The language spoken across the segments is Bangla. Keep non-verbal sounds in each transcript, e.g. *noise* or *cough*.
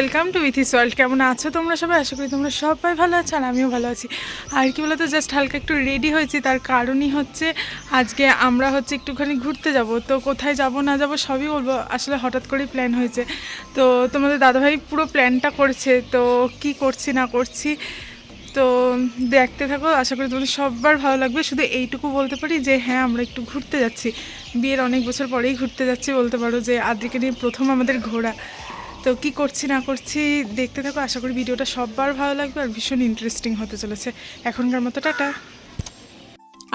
Welcome to উইথিস world. কেমন আছো তোমরা সবাই? আশা করি তোমরা সবাই ভালো আছো আর আমিও ভালো আছি। আর কি বলতো জাস্ট হালকা একটু রেডি হয়েছি। তার কারণই হচ্ছে আজকে আমরা হচ্ছে একটুখানি ঘুরতে যাব। তো কোথায় যাব, না যাব সবই বলব। আসলে হঠাৎ করেই প্ল্যান হয়েছে। তো তোমাদের দাদাভাই পুরো প্ল্যানটা করছে। তো কি করছি, না করছি, তো দেখতে থাকো। আশা করি তোমাদের সবার ভালো লাগবে। শুধু এইটুকু বলতে পারি যে হ্যাঁ আমরা একটু ঘুরতে যাচ্ছি। বিয়ের অনেক বছর পরেই ঘুরতে যাচ্ছি বলতে পারো যে, আদ্রিকে নিয়ে প্রথম আমাদের ঘোরা। তো কি করছি না করছি দেখতে থাকো, আশা করি ভিডিওটা সবার ভালো লাগবে আর ভীষণ ইন্টারেস্টিং হতে চলেছে। এখনকার মতো টাটা।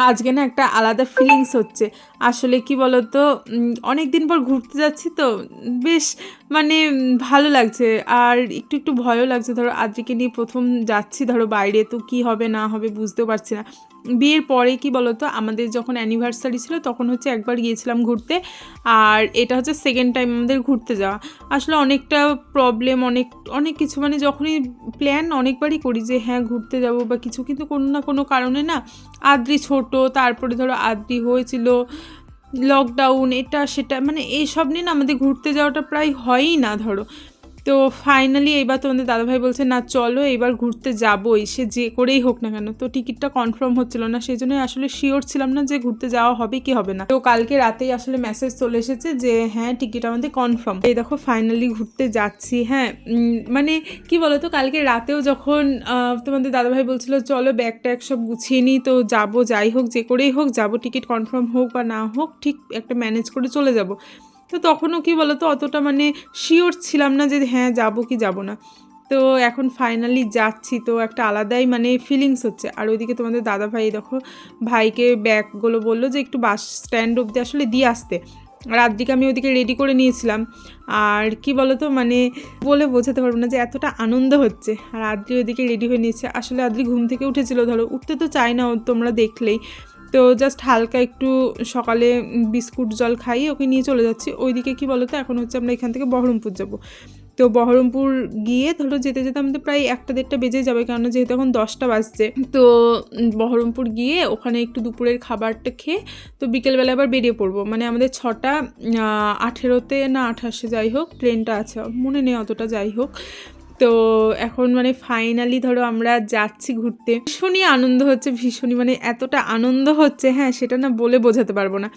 আজকে না একটা আলাদা ফিলিংস হচ্ছে। আসলে কি বলতো অনেক দিন পর ঘুরতে যাচ্ছি তো, বেশ মানে ভালো লাগছে। আর একটু একটু ভয়ও লাগছে। ধরো আদ্রিকে নিয়ে প্রথম যাচ্ছি, ধরো বাইরে, তো কি হবে না হবে বুঝতেও পারছি না। বিয়ের পরে কি বলতো, আমাদের যখন অ্যানিভার্সারি ছিল তখন হচ্ছে একবার গিয়েছিলাম ঘুরতে, আর এটা হচ্ছে সেকেন্ড টাইম আমাদের ঘুরতে যাওয়া। আসলে অনেকটা প্রবলেম অনেক অনেক কিছু মানে যখনই প্ল্যান অনেকবারই করি যে হ্যাঁ ঘুরতে যাব বা কিছু, কিন্তু কোনো না কোনো কারণে না আদ্রি ছোট, তারপরে ধরো আদ্রি হয়েছিল লকডাউন এটা সেটা মানে এইসব নিয়ে না আমাদের ঘুরতে যাওয়াটা প্রায় হয়ই না ধরো। তো ফাইনালি এইবার তোমাদের দাদাভাই বলছে, না, চলো এবার ঘুরতে যাবোই। সে যে করেই হোক না কেন। তো টিকিটটা কনফার্ম হচ্ছিল না, সেই জন্যই আসলে শিওর ছিলাম না যে ঘুরতে যাওয়া হবে কি হবে না। তো কালকে রাতেই আসলে মেসেজ চলে এসেছে যে হ্যাঁ টিকিট আমাদের কনফার্ম এই দেখো ফাইনালি ঘুরতে যাচ্ছি হ্যাঁ। মানে কি বলতো, কালকে রাতেও যখন তোমাদের দাদাভাই বলছিল, চলো ব্যাগ ট্যাগ সব গুছিয়ে নিই, তো যাব, যাই হোক, যে করেই হোক, যাব টিকিট কনফার্ম হোক বা না হোক, ঠিক একটা ম্যানেজ করে চলে যাব। তো তখনও কি বলতো, অতটা মানে শিওর ছিলাম না যে হ্যাঁ যাব কি যাব না। তো এখন ফাইনালি যাচ্ছি, তো একটা আলাদাই মানে ফিলিংস হচ্ছে। আর ওইদিকে তোমাদের দাদা ভাই দেখো, ভাইকে ব্যাগগুলো বলল যে একটু বাস স্ট্যান্ড অবধি আসলে দিয়ে আসতে। আর আদ্রিকে আমি ওদিকে রেডি করে নিয়েছিলাম। আর কি বলতো মানে বলে বোঝাতে পারব না যে এতটা আনন্দ হচ্ছে। আর আদ্রি ওদিকে রেডি হয়ে নিয়েছে। আসলে আদ্রি ঘুম থেকে উঠেছিল, ধরো, উঠতে তো চায় না তোমরা দেখলেই। তো জাস্ট হালকা একটু সকালে বিস্কুট, জল খাইয়ে ওকে নিয়ে চলে যাচ্ছি। ওইদিকে কি বলতো, এখন হচ্ছে আমরা এখান থেকে বহরমপুর যাব। তো বহরমপুর গিয়ে ধরো যেতে যেতে আমাদের প্রায় একটা দেড়টা বেজে যাবে, কেননা যেহেতু এখন দশটা বাজছে। তো বহরমপুর গিয়ে ওখানে একটু দুপুরের খাবারটা খেয়ে তো বিকেলবেলা আবার বেরিয়ে পড়ব। মানে আমাদের ছটা আঠেরোতে না আঠাশে যাই হোক, ট্রেনটা আছে, মনে নেই অতটা যাই হোক। তো এখন মানে ফাইনালি ধরো আমরা যাচ্ছি ঘুরতে। ভীষণই আনন্দ হচ্ছে, ভীষণই মানে এতটা আনন্দ হচ্ছে হ্যাঁ সেটা না বলে বোঝাতে পারব না।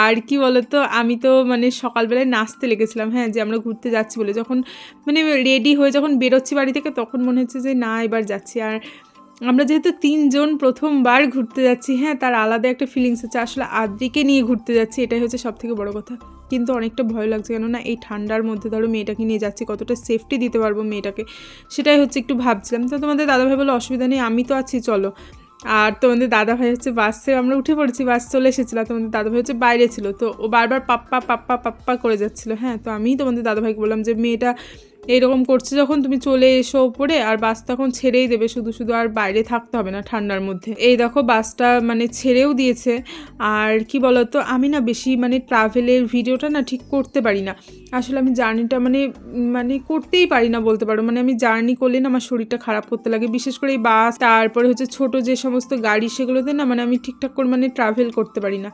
আর কি বলতো, আমি তো মানে সকালবেলায় নাচতে লেগেছিলাম হ্যাঁ যে আমরা ঘুরতে যাচ্ছি বলে। যখন মানে রেডি হয়ে যখন বেরোচ্ছি বাড়ি থেকে, তখন মনে হচ্ছে যে না, এবার যাচ্ছি। আর আমরা যেহেতু তিনজন প্রথমবার ঘুরতে যাচ্ছি হ্যাঁ তার আলাদা একটা ফিলিংস হচ্ছে। আসলে আদ্রিকে নিয়ে ঘুরতে যাচ্ছি, এটাই হচ্ছে সব থেকে বড় কথা। কিন্তু অনেকটা ভয় লাগছে কেননা এই ঠান্ডার মধ্যে ধরো মেয়েটাকে নিয়ে যাচ্ছি, কতটা সেফটি দিতে পারব মেয়েটাকে? সেটাই হচ্ছে একটু ভাবছিলাম। তো তোমাদের দাদাভাই বলে, অসুবিধা নেই, আমি তো আছি, চলো। আর তোমাদের দাদাভাই হচ্ছে বাসে, আমরা উঠে পড়েছি, বাস চলে এসেছিলাম তোমাদের দাদাভাই হচ্ছে বাইরে ছিল। তো ও বারবার পাপ্পা পাপ্পা পাপ্পা করে যাচ্ছিল হ্যাঁ? তো আমি তোমাদের দাদাভাইকে বললাম যে, মেয়েটা এরকম করছে যখন তুমি চলে এসো ওপরে আর বাস তখন ছেড়েই দেবে। শুধু শুধু আর বাইরে থাকতে হবে না ঠান্ডার মধ্যে। এই দেখো, বাসটা মানে ছেড়েও দিয়েছে। আর কি বলতো, আমি না বেশি মানে ট্রাভেলের ভিডিওটা না ঠিক করতে পারি না। আসলে আমি জার্নিটা মানে মানে করতেই পারি না বলতে পারো। মানে আমি জার্নি করলে না আমার শরীরটা খারাপ করতে লাগে। বিশেষ করে এই বাস, তারপরে হচ্ছে ছোট যে সমস্ত গাড়ি, সেগুলোতে না মানে আমি ঠিকঠাক করে মানে ট্রাভেল করতে পারি না।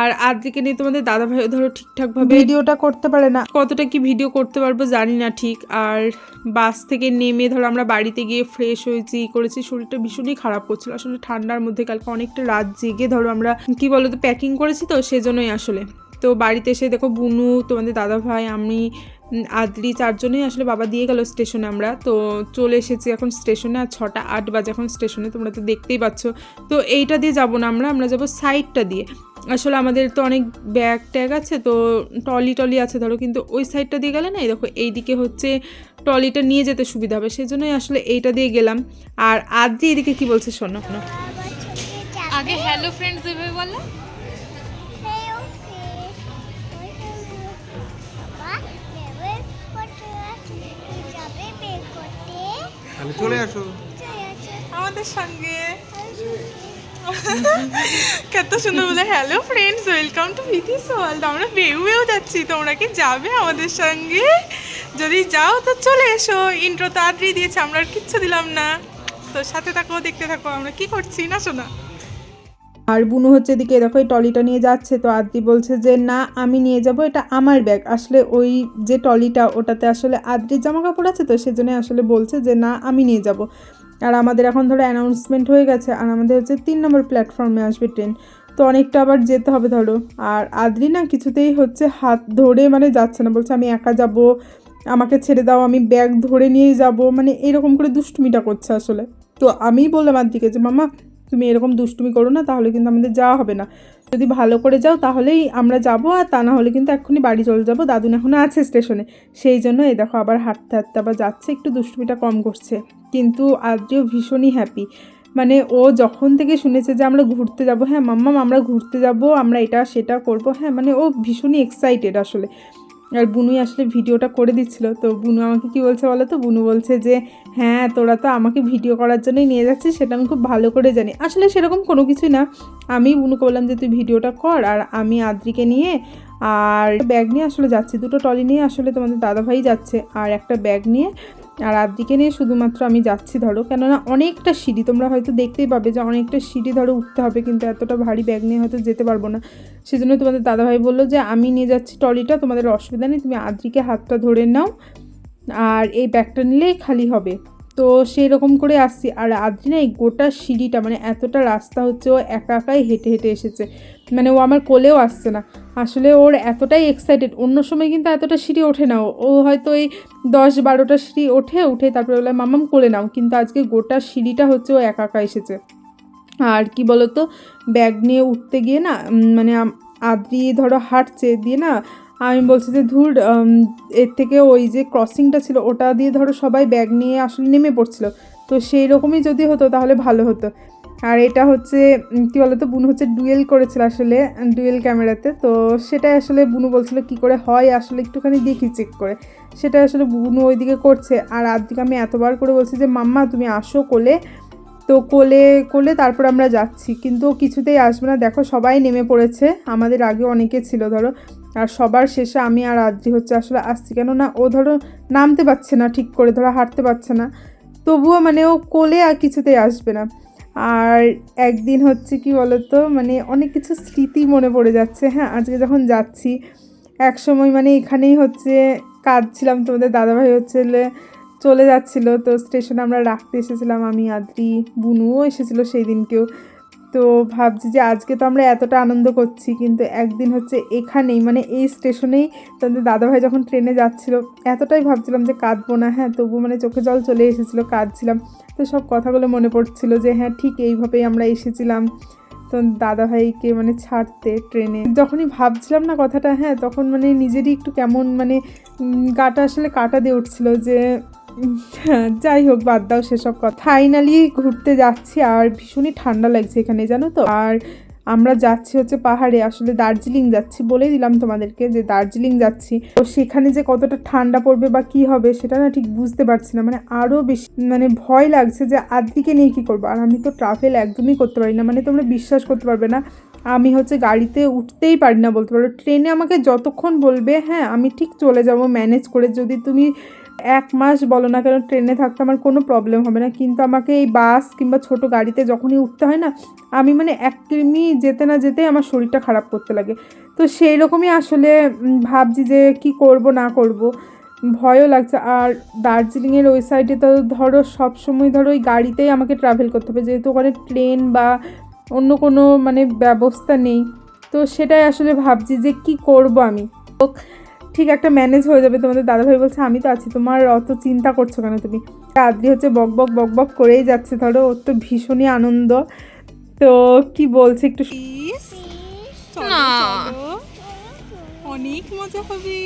আর আদ্রিকে নিয়ে তোমাদের দাদা ভাই ধরো ঠিকঠাকভাবে ভিডিওটা করতে পারে না। কতটা কি ভিডিও করতে পারব জানি না ঠিক। আর বাস থেকে নেমে ধরো আমরা বাড়িতে গিয়ে ফ্রেশ হয়েছি করেছি শরীরটা ভীষণই খারাপ করছিল। আসলে ঠান্ডার মধ্যে কালকে অনেকটা রাত জেগে ধরো আমরা কি বলো তো প্যাকিং করেছি তো সেজন্যই আসলে। তো বাড়িতে এসে দেখো বুনু তোমাদের দাদা ভাই আমি আদ্রি চারজনেই আসলে বাবা দিয়ে গেল স্টেশনে আমরা। তো চলে এসেছি এখন স্টেশনে আর ছটা আট বাজে এখন স্টেশনে তোমরা তো দেখতেই পাচ্ছ। তো এইটা দিয়ে যাব না আমরা আমরা যাব সাইডটা দিয়ে। আসলে আমাদের তো অনেক ব্যাগ ট্যাগ আছে তো টলি টলি আছে ধরো কিন্তু ওই সাইডটা দিয়ে গেলে না এই দেখো এইদিকে হচ্ছে টলিটা নিয়ে যেতে সুবিধা হবে সেই জন্যই আসলে এইটা দিয়ে গেলাম। আর আদ্রি এদিকে কি বলছে শোনো? শোনো। আগে হ্যালো ফ্রেন্ডস এভাবে বলো চলে আসো। আমাদের সঙ্গে। কত সুন্দর বলে হ্যালো ফ্রেন্ডস ওয়েলকাম টু ভিথিস ওয়ার্ল্ড আমরা বেউ বেউ যাচ্ছি, তোমরা কি যাবে আমাদের সঙ্গে? যদি যাও, তো চলে এসো। ইন্ট্রো তাড়াতাড়ি দিয়েছে, আমরা আর কিচ্ছু দিলাম না। তো সাথে থাকো, দেখতে থাকো, আমরা কি করছি? না, শোনা। আর বুনু হচ্ছে এদিকে দেখো, এই টলিটা নিয়ে যাচ্ছে। তো আদ্রি বলছে যে, না, আমি নিয়ে যাব, এটা আমার ব্যাগ আসলে ওই যে টলিটা ওটাতে আসলে আদ্রির জামা কাপড় আছে তো, সেজন্য আসলে বলছে যে, না, আমি নিয়ে যাব। আর আমাদের এখন ধরো অ্যানাউন্সমেন্ট হয়ে গেছে, আর আমাদের হচ্ছে তিন নম্বর প্ল্যাটফর্মে আসবে ট্রেন তো অনেকটা আবার যেতে হবে ধরো। আর আদ্রি না কিছুতেই হচ্ছে হাত ধরে মানে যাচ্ছে না, বলছে আমি একা যাব, আমাকে ছেড়ে দাও, আমি ব্যাগ ধরে নিয়েই যাব মানে এরকম করে দুষ্টুমিটা করছে আসলে। তো আমিই বললাম আদ্রিকে যে মামা তুমি এরকম দুষ্টুমি করো না, তাহলে কিন্তু আমাদের যাওয়া হবে না। যদি ভালো করে যাও তাহলেই আমরা যাব আর তা না হলে কিন্তু এক্ষুনি বাড়ি চলে যাব। দাদুন এখনও আছে স্টেশনে। সেই জন্য এই দেখো আবার হাঁটতে হাঁটতে আবার যাচ্ছে, একটু দুষ্টুমিটা কম করছে। কিন্তু আজও ভীষণই হ্যাপি মানে ও যখন থেকে শুনেছে যে আমরা ঘুরতে যাব হ্যাঁ মাম্মাম, আমরা ঘুরতে যাব, আমরা এটা সেটা করব। হ্যাঁ মানে ও ভীষণই এক্সাইটেড আসলে। আর বুনুই আসলে ভিডিওটা করে দিচ্ছিল। তো বুনু আমাকে কি বলছে বলো তো? বুনু বলছে যে হ্যাঁ তোরা তো আমাকে ভিডিও করার জন্যই নিয়ে যাচ্ছিস, সেটা আমি খুব ভালো করে জানি। আসলে সেরকম কোনো কিছুই না। আমি বুনুকে বললাম যে, তুই ভিডিওটা কর আর আমি আদ্রিকে নিয়ে আর ব্যাগ নিয়ে আসলে যাচ্ছি। দুটো টলি নিয়ে আসলে তোমাদের দাদাভাই যাচ্ছে। আর একটা ব্যাগ নিয়ে আর আদ্রিকে নিয়ে শুধুমাত্র আমি যাচ্ছি ধরো, কেননা অনেকটা সিঁড়ি, তোমরা হয়তো দেখতেই পাবে যে অনেকটা সিঁড়ি ধরো উঠতে হবে, কিন্তু এতটা ভারী ব্যাগ নিয়ে হয়তো যেতে পারব না। সেজন্য তোমাদের দাদাভাই বলল যে আমি নিয়ে যাচ্ছি ট্রলিটা, তোমাদের অসুবিধা নেই, তুমি আদ্রিকে হাতটা ধরে নাও, আর এই ব্যাগটা নিলেই খালি হবে। তো সেই রকম করে আসছি। আর আদ্রি না এই গোটা সিঁড়িটা মানে এতটা রাস্তা হচ্ছে, ও একা একাই হেঁটে হেঁটে এসেছে। মানে ও আমার কোলেও আসছে না। আসলে ওর এতটাই এক্সাইটেড অন্য সময় কিন্তু এতটা সিঁড়ি ওঠে না। ও। হয়তো এই দশ বারোটা সিঁড়ি ওঠে, উঠে তারপরে বলে, মামাম, কোলে নাও। কিন্তু আজকে গোটা সিঁড়িটা হচ্ছে ও একা একা এসেছে। আর কি বলতো, ব্যাগ নিয়ে উঠতে গিয়ে না মানে আদ্রি ধরো হাঁটছে, দিয়ে না আমি বলছি যে, ধুর এর থেকে ওই যে ক্রসিংটা ছিল, ওটা দিয়ে ধরো সবাই ব্যাগ নিয়ে আসলে নেমে পড়ছিল। তো সেই রকমই যদি হতো, তাহলে ভালো হতো। আর এটা হচ্ছে কী বলতো, বুনু হচ্ছে ডুয়েল করেছিল আসলে ডুয়েল ক্যামেরাতে। তো সেটাই আসলে বুনু বলছিল কি করে হয়, আসলে একটুখানি দেখি চেক করে। সেটা আসলে বুনু ওইদিকে করছে। আর আদিকে আমি এতবার করে বলছি যে, মাম্মা, তুমি আসো কোলে। তো কোলে কোলে তারপর আমরা যাচ্ছি। কিন্তু কিছুতেই আসবে না। দেখো, সবাই নেমে পড়েছে। আমাদের আগে অনেকে ছিল, ধরো। আর সবার শেষে আমি আর আদ্রি হচ্ছে আসলে আসছি। কেন না ও ধরো নামতে পারছে না ঠিক করে, ধরো হাঁটতে পারছে না। তবুও মানে ও কোলে আর কিছুতেই আসবে না। আর একদিন হচ্ছে কি বলতো মানে অনেক কিছু স্মৃতি মনে পড়ে যাচ্ছে। হ্যাঁ আজকে যখন যাচ্ছি এক সময় মানে এখানেই হচ্ছে কাঁদছিলাম। তোমাদের দাদাভাই হচ্ছে চলে যাচ্ছিল। তো স্টেশনে আমরা রাখতে এসেছিলাম। আমি, আদ্রি, বুনুও এসেছিল সেই দিনকেও। তো ভাবছি যে আজকে তো আমরা এতটা আনন্দ করছি, কিন্তু একদিন হচ্ছে এখানেই মানে এই স্টেশনেই তোমাদের দাদাভাই যখন ট্রেনে যাচ্ছিল, এতটাই ভাবছিলাম যে কাঁদবো না হ্যাঁ তবু মানে চোখে জল চলে এসেছিল, কাঁদছিলাম। তো সব কথাগুলো মনে পড়ছিল যে হ্যাঁ ঠিক এইভাবেই আমরা এসেছিলাম। তো দাদাভাইকে মানে ছাড়তে ট্রেনে। যখনই ভাবছিলাম না কথাটা হ্যাঁ তখন মানে নিজেরই একটু কেমন মানে গাটা আসলে কাটা দিয়ে উঠছিল যে *laughs* যাই হোক, বাদ দাও সেসব কথা। ফাইনালি ঘুরতে যাচ্ছি আর ভীষণই ঠান্ডা লাগছে এখানে, জানো তো? আর আমরা যাচ্ছি হচ্ছে পাহাড়ে, আসলে দার্জিলিং যাচ্ছি বলেই দিলাম তোমাদেরকে যে দার্জিলিং যাচ্ছি। তো সেখানে যে কতটা ঠান্ডা পড়বে বা কি হবে সেটা না ঠিক বুঝতে পারছি না। মানে আরও বেশি মানে ভয় লাগছে যে আদ্রিকে নিয়ে কী করব? আর আমি তো ট্রাভেল একদমই করতে পারি না। মানে তোমরা বিশ্বাস করতে পারবে না, আমি হচ্ছে গাড়িতে উঠতেই পারি না বলতে পারো। ট্রেনে আমাকে যতক্ষণ বলবে হ্যাঁ আমি ঠিক চলে যাব ম্যানেজ করে যদি তুমি এক মাস বলো না কেন, ট্রেনে থাকতে আমার কোনো প্রবলেম হবে না। কিন্তু আমাকে এই বাস কিংবা ছোট গাড়িতে যখনই উঠতে হয় না, আমি মানে একদমই যেতে না যেতে আমার শরীরটা খারাপ করতে লাগে। তো সেই রকমই আসলে ভাবছি যে কি করব, না করব। ভয়ও লাগছে। আর দার্জিলিংয়ের ওই সাইডে তো ধরো সবসময় ধরো ওই গাড়িতেই আমাকে ট্রাভেল করতে হবে। যেহেতু ওখানে ট্রেন বা অন্য কোনো মানে ব্যবস্থা নেই। তো সেটাই আসলে ভাবছি যে কি করব আমি। ঠিক একটা ম্যানেজ হয়ে যাবে। তোমাদের দাদাভাই বলছে আমি তো আছি তোমার অত চিন্তা করছ কেন তুমি? আদ্রি হচ্ছে বক বক বক বক করেই যাচ্ছে ধরো ওর তো ভীষণই আনন্দ। তো কি বলছে একটু অনেক মজা হবে।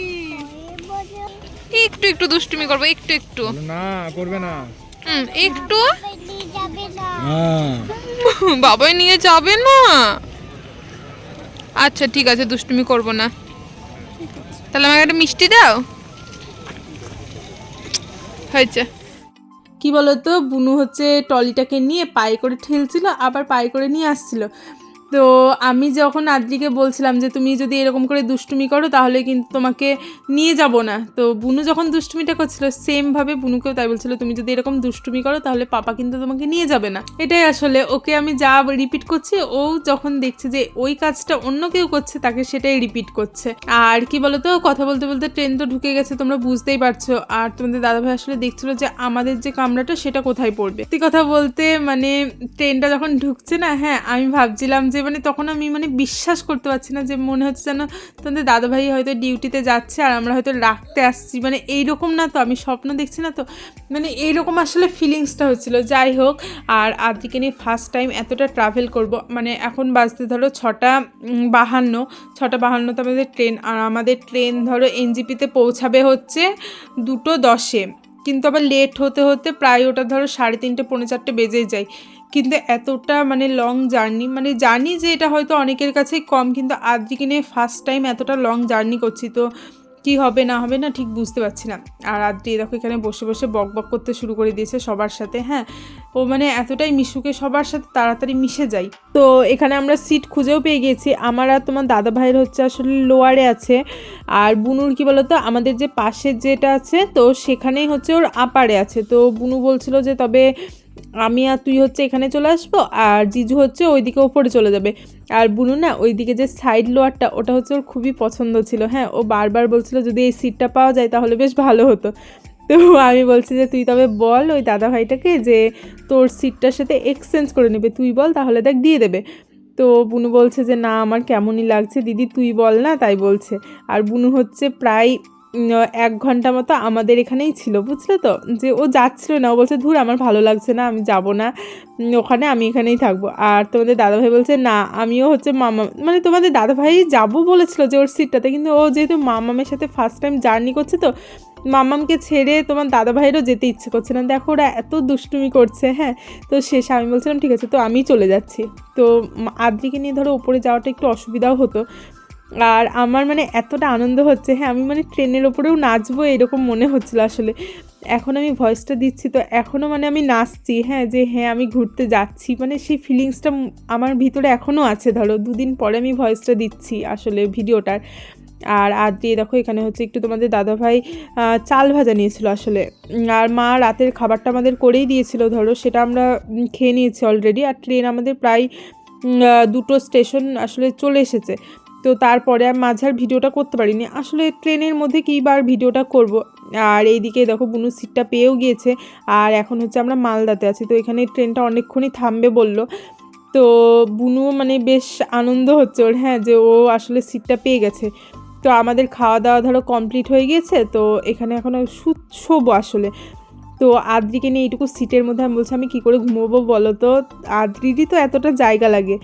একটু একটু দুষ্টুমি করব একটু একটু। না করবে না। হুম একটু। হ্যাঁ। বাবাই নিয়ে যাবে না। আচ্ছা ঠিক আছে দুষ্টুমি করব না। তাহলে আমাকে একটা মিষ্টি দাও। হয়েছে। কি বলতো, বুনু হচ্ছে টলিটাকে নিয়ে পায়ে করে ঠেলছিল, আবার পায়ে করে নিয়ে আসছিল। তো আমি যখন আদ্রিকে বলছিলাম যে তুমি যদি এরকম করে দুষ্টুমি করো, তাহলে কিন্তু তোমাকে নিয়ে যাব না। তো বুনু যখন দুষ্টুমিটা করছিল সেমভাবে বুনুকেও তাই বলছিল, তুমি যদি এরকম দুষ্টুমি করো, তাহলে পাপা কিন্তু তোমাকে নিয়ে যাবে না। এটাই আসলে। ওকে আমি যা রিপিট করছি, ও যখন দেখছে যে ওই কাজটা অন্য কেউ করছে, তাকে সেটাই রিপিট করছে। আর কি বলতো, কথা বলতে বলতে ট্রেন তো ঢুকে গেছে, তোমরা বুঝতেই পারছ। আর তোমাদের দাদাভাই আসলে দেখছিল যে আমাদের যে কামরাটা, সেটা কোথায় পড়বে? সত্যি কথা বলতে মানে ট্রেনটা যখন ঢুকছে না হ্যাঁ আমি ভাবছিলাম যে মানে তখন আমি মানে বিশ্বাস করতে পারছি না যে মনে হচ্ছে যেন তোমাদের দাদাভাই হয়তো ডিউটিতে যাচ্ছে আর আমরা হয়তো রাখতে আসছি। মানে এইরকম না তো, আমি স্বপ্ন দেখছি না তো। মানে এইরকম আসলে ফিলিংসটা হচ্ছিল। যাই হোক, আর আদিকে নিয়ে ফার্স্ট টাইম এতটা ট্রাভেল করব। মানে এখন বাজতে ধরো ছটা বাহান্ন। ছটা বাহান্নতে আমাদের ট্রেন আর আমাদের ট্রেন ধরো এনজিপিতে পৌঁছাবে হচ্ছে দুটো দশে। কিন্তু আবার লেট হতে হতে প্রায় ওটা ধরো সাড়ে তিনটে, পৌনে চারটে বেজেই যায়। কিন্তু এতটা মানে লং জার্নি মানে জানি যে এটা হয়তো অনেকের কাছেই কম, কিন্তু আদ্রিকে নিয়ে ফার্স্ট টাইম এতটা লং জার্নি করছি, তো কি হবে না হবে না ঠিক বুঝতে পারছি না। আর আদ্রি দেখো এখানে বসে বসে বক বক করতে শুরু করে দিয়েছে সবার সাথে হ্যাঁ। ও মানে এতটাই মিশুকে সবার সাথে তাড়াতাড়ি মিশে যায়। তো এখানে আমরা সিট খুঁজেও পেয়ে গিয়েছি আমার আর তোমার দাদা ভাইয়ের হচ্ছে আসলে লোয়ারে আছে। আর বুনুর কি বলতো, আমাদের যে পাশের যেটা আছে, তো সেখানেই হচ্ছে ওর আপারে আছে। তো বুনু বলছিল যে তবে আমি আর তুই হচ্ছে এখানে চলে আসব, আর জিজু হচ্ছে ওইদিকে ওপরে চলে যাবে। আর বুনু না, ওইদিকে যে সাইড লোয়ারটা ওটা হচ্ছে ওর খুবই পছন্দ ছিল। হ্যাঁ ও বারবার বলছিল যদি এই সিটটা পাওয়া যায় তাহলে বেশ ভালো হতো। তো আমি বলছি যে, তুই তবে বল ওই দাদা ভাইটাকে যে তোর সিটটার সাথে এক্সচেঞ্জ করে নেবে। তুই বল, তাহলে দেখ দিয়ে দেবে। তো বুনু বলছে যে, না, আমার কেমনই লাগছে। দিদি, তুই বল না, তাই বলছে। আর বুনু হচ্ছে প্রায় এক ঘণ্টা মতো আমাদের এখানেই ছিল, বুঝলে তো? যে ও যাচ্ছিল না, ও বলছে, ধুর, আমার ভালো লাগছে না, আমি যাব না ওখানে আমি এখানেই থাকব। আর তোমাদের দাদাভাই বলছে, না, আমিও হচ্ছে মামা মানে তোমাদের দাদাভাই যাব বলেছিল যে ওর সিটটাতে, কিন্তু ও যেহেতু মামামের সাথে ফার্স্ট টাইম জার্নি করছে তো, মামামকে ছেড়ে তোমার দাদাভাইয়েরও যেতে ইচ্ছে করছে না। দেখো, ওরা এত দুষ্টুমি করছে হ্যাঁ? তো শেষে আমি বলছিলাম, ঠিক আছে, তো আমি চলে যাচ্ছি। তো আদ্রিকে নিয়ে ধরো উপরে যাওয়াটা একটু অসুবিধাও হতো। আর আমার মানে এতটা আনন্দ হচ্ছে হ্যাঁ আমি মানে ট্রেনের ওপরেও নাচবো এরকম মনে হচ্ছিল আসলে। এখন আমি ভয়েসটা দিচ্ছি, তো এখনও মানে আমি নাচছি হ্যাঁ যে হ্যাঁ আমি ঘুরতে যাচ্ছি মানে সেই ফিলিংসটা আমার ভিতরে এখনও আছে, ধরো, দুদিন পরে আমি ভয়েসটা দিচ্ছি আসলে ভিডিওটার। আর আর দিয়ে দেখো এখানে হচ্ছে একটু তোমাদের দাদাভাই চাল ভাজা নিয়েছিল আসলে। আর মা রাতের খাবারটা আমাদের করেই দিয়েছিল, ধরো, সেটা আমরা খেয়ে নিয়েছি অলরেডি আর ট্রেন আমাদের প্রায় দুটো স্টেশন আসলে চলে এসেছে। তো তারপরে আর মাঝে আর ভিডিওটা করতে পারিনি। আসলে ট্রেনের মধ্যে বার ভিডিওটা করব। আর এইদিকে দেখো বুনু সিটটা পেয়েও গিয়েছে। আর এখন হচ্ছে আমরা মালদাতে আছি। তো এখানে ট্রেনটা অনেকক্ষণই থামবে বলল। তো বুনু মানে বেশ আনন্দ হচ্ছে ওর হ্যাঁ যে ও আসলে সিটটা পেয়ে গেছে। তো আমাদের খাওয়া দাওয়া ধরো কমপ্লিট হয়ে গিয়েছে। তো এখানে এখন শোবো আসলে। তো আদ্রিকে নিয়ে এইটুকু সিটের মধ্যে আমি বলছি, আমি কী করে ঘুমোবো বলো তো? আদ্রিরই তো এতটা জায়গা লাগে।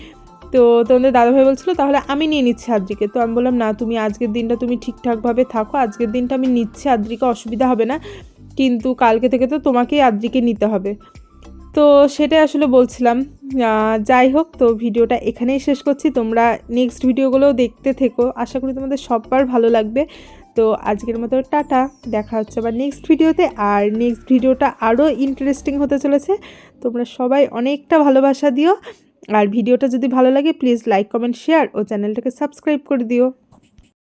তো তোমাদের দাদাভাই বলছিল, তাহলে আমি নিয়ে নিচ্ছি আদ্রিকে। তো আমি বললাম, না, তুমি আজকের দিনটা তুমি ঠিকঠাকভাবে থাকো। আজকের দিনটা আমি নিচ্ছি, আদ্রিকে অসুবিধা হবে না। কিন্তু কালকে থেকে তো তোমাকেই আদ্রিকে নিতে হবে। তো সেটাই আসলে বলছিলাম। যাই হোক, তো ভিডিওটা এখানেই শেষ করছি। তোমরা নেক্সট ভিডিওগুলোও দেখতে থেকো। আশা করি তোমাদের সববার ভালো লাগবে। তো আজকের মতো টাটা। দেখা হচ্ছে আবার নেক্সট ভিডিওতে। আর নেক্সট ভিডিওটা আরও ইন্টারেস্টিং হতে চলেছে। তোমরা সবাই অনেকটা ভালোবাসা দিও। আর ভিডিওটা যদি ভালো লাগে প্লিজ লাইক কমেন্ট শেয়ার ও চ্যানেলটাকে সাবস্ক্রাইব করে দিও।